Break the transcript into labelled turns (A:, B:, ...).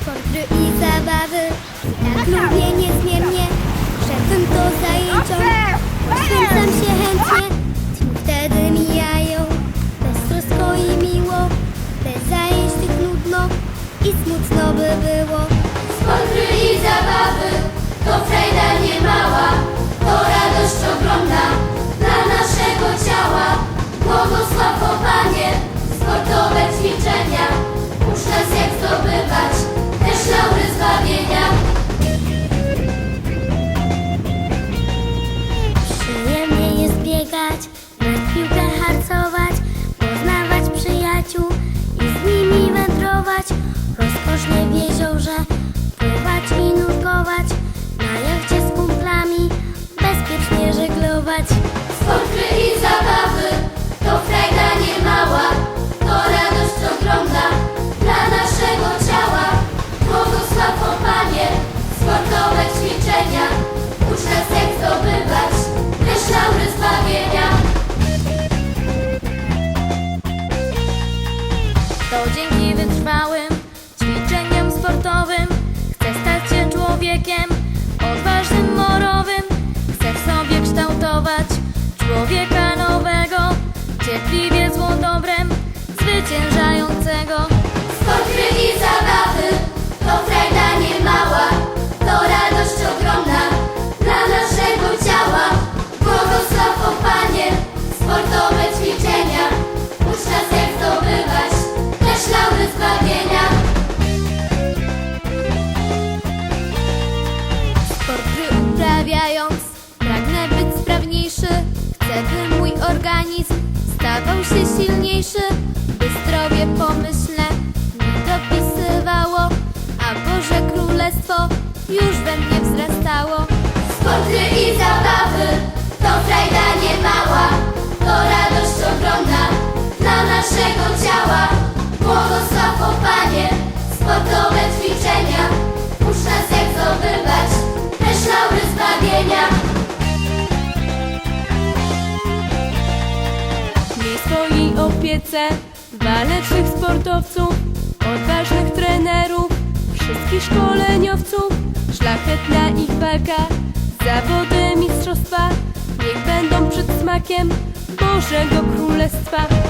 A: Sport, i zabawy. Tak lubię niezmiernie Szefem to zajęcią. Spędzam się chętnie. Dni wtedy mijają. Bez trosko i miło. Bez zajęć tych nudno I smutno by było.
B: Sport, i zabawy. To frajda nie
C: 走进一个 t r a v e organizm stawał się silniejszy By zdrowie pomyślne mi dopisywało A Boże Królestwo już we mnie wzrastało
B: Sport gry i zabawy to frajda niemała, to radość ogromna dla naszego ciała. Błogosław o Panie, sportowe ćwiczenia, ucz nas jak zdobywać też laury
D: opiece walecznych sportowców, odważnych trenerów, wszystkich szkoleniowców. Szlachetna ich walka, zawody mistrzostwa, niech będą przed smakiem Bożego Królestwa.